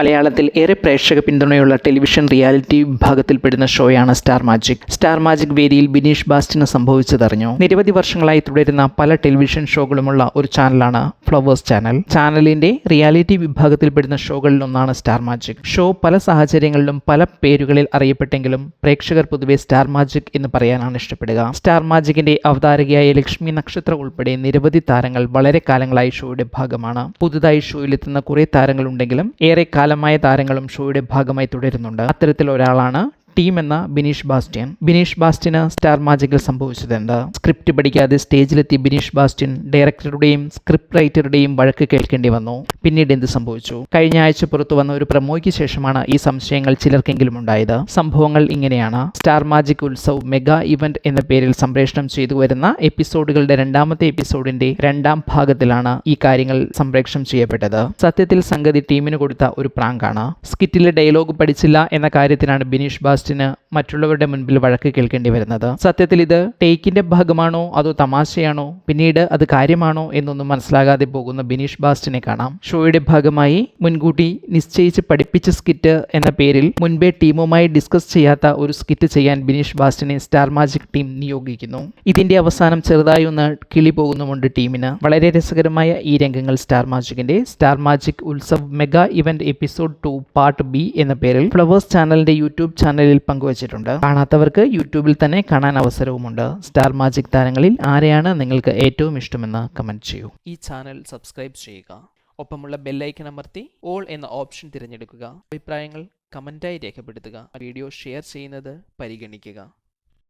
മലയാളത്തിൽ ഏറെ പ്രേക്ഷക പിന്തുണയുള്ള ടെലിവിഷൻ റിയാലിറ്റി വിഭാഗത്തിൽപ്പെടുന്ന ഷോയാണ് സ്റ്റാർ മാജിക്. സ്റ്റാർ മാജിക് വേദിയിൽ ബിനീഷ് ബാസ്റ്റിന് സംഭവിച്ചതറിഞ്ഞു. നിരവധി വർഷങ്ങളായി തുടരുന്ന പല ടെലിവിഷൻ ഷോകളുമുള്ള ഒരു ചാനലാണ് ഫ്ലവേഴ്സ് ചാനൽ. ചാനലിന്റെ റിയാലിറ്റി വിഭാഗത്തിൽപ്പെടുന്ന ഷോകളിൽ ഒന്നാണ് സ്റ്റാർ മാജിക്. ഷോ പല സാഹചര്യങ്ങളിലും പല പേരുകളിൽ അറിയപ്പെട്ടെങ്കിലും പ്രേക്ഷകർ പൊതുവെ സ്റ്റാർ മാജിക് എന്ന് പറയാനാണ് ഇഷ്ടപ്പെടുക. സ്റ്റാർ മാജിക്കിന്റെ അവതാരകയായ ലക്ഷ്മി നക്ഷത്ര ഉൾപ്പെടെ നിരവധി താരങ്ങൾ വളരെ കാലങ്ങളായി ഷോയുടെ ഭാഗമാണ്. പുതുതായി ഷോയിലെത്തുന്ന കുറേ താരങ്ങളുണ്ടെങ്കിലും ഏറെ കാലമായ താരങ്ങളും ഷോയുടെ ഭാഗമായി തുടരുന്നുണ്ട്. അത്തരത്തിൽ ഒരാളാണ് ടീം എന്ന ബിനീഷ് ബാസ്റ്റ്യൻ. ബിനീഷ് ബാസ്റ്റിന് സ്റ്റാർ മാജിക്കിൽ എന്താ സ്ക്രിപ്റ്റ് പഠിക്കാതെ സ്റ്റേജിലെത്തിയ ബിനീഷ് ബാസ്റ്റിൻ ഡയറക്ടറുടെയും സ്ക്രിപ്റ്റ് റൈറ്ററുടെയും വഴക്ക് കേൾക്കേണ്ടി വന്നു. പിന്നീട് എന്ത് സംഭവിച്ചു? കഴിഞ്ഞ ആഴ്ച പുറത്തു വന്ന ഒരു പ്രമോയ്ക്ക് ശേഷമാണ് ഈ സംശയങ്ങൾ ചിലർക്കെങ്കിലും ഉണ്ടായത്. സംഭവങ്ങൾ ഇങ്ങനെയാണ്. Star magic Utsav mega event എന്ന പേരിൽ സംപ്രേഷണം ചെയ്തു വരുന്ന എപ്പിസോഡുകളുടെ രണ്ടാമത്തെ എപ്പിസോഡിന്റെ രണ്ടാം ഭാഗത്തിലാണ് ഈ കാര്യങ്ങൾ സംപ്രേഷണം ചെയ്യപ്പെട്ടത്. സത്യത്തിൽ സംഗതി ടീമിന് കൊടുത്ത ഒരു പ്രാങ്കാണ്. സ്കിറ്റിലെ ഡയലോഗ് പഠിച്ചില്ല എന്ന കാര്യത്തിനാണ് ബിനീഷ് ബാസ്റ്റിന് മറ്റുള്ളവരുടെ മുൻപിൽ വഴക്ക് കേൾക്കേണ്ടി വരുന്നത്. സത്യത്തിൽ ഇത് ടേക്കിന്റെ ഭാഗമാണോ? അതോ തമാശയാണോ? പിന്നീട് അത് കാര്യമാണോ? എന്നൊന്നും മനസ്സിലാകാതെ പോകുന്ന ബിനീഷ് ബാസ്റ്റിനെ കാണാം. ഷോയുടെ ഭാഗമായി മുൻകൂട്ടി നിശ്ചയിച്ച് പഠിപ്പിച്ച സ്കിറ്റ് എന്ന പേരിൽ മുൻപേ ടീമുമായി ഡിസ്കസ് ചെയ്യാത്ത ഒരു സ്കിറ്റ് ചെയ്യാൻ ബിനീഷ് ബാസ്റ്റിനെ സ്റ്റാർ മാജിക് ടീം നിയോഗിക്കുന്നു. ഇതിന്റെ അവസാനം ചെറുതായി ഒന്ന് കിളി പോകുന്നുമുണ്ട് ടീമിന്. വളരെ രസകരമായ ഈ രംഗങ്ങൾ star മാജിക്കിന്റെ. Star magic Utsav mega event episode two part B എന്ന പേരിൽ ഫ്ലവേഴ്സ് ചാനലിന്റെ യൂട്യൂബ് ചാനലിൽ പങ്കുവച്ചിട്ടുണ്ട്. കാണാത്തവർക്ക് യൂട്യൂബിൽ തന്നെ കാണാൻ അവസരവുമുണ്ട്. സ്റ്റാർ മാജിക് താരങ്ങളിൽ ആരെയാണ് നിങ്ങൾക്ക് ഏറ്റവും ഇഷ്ടമെന്ന് കമന്റ് ചെയ്യൂ. ഈ ചാനൽ സബ്സ്ക്രൈബ് ചെയ്യുക. ഒപ്പമുള്ള ബെല്ലൈക്കൺ അമർത്തി ഓൾ എന്ന ഓപ്ഷൻ തിരഞ്ഞെടുക്കുക. അഭിപ്രായങ്ങൾ കമന്റായി രേഖപ്പെടുത്തുക. വീഡിയോ ഷെയർ ചെയ്യുന്നത് പരിഗണിക്കുക.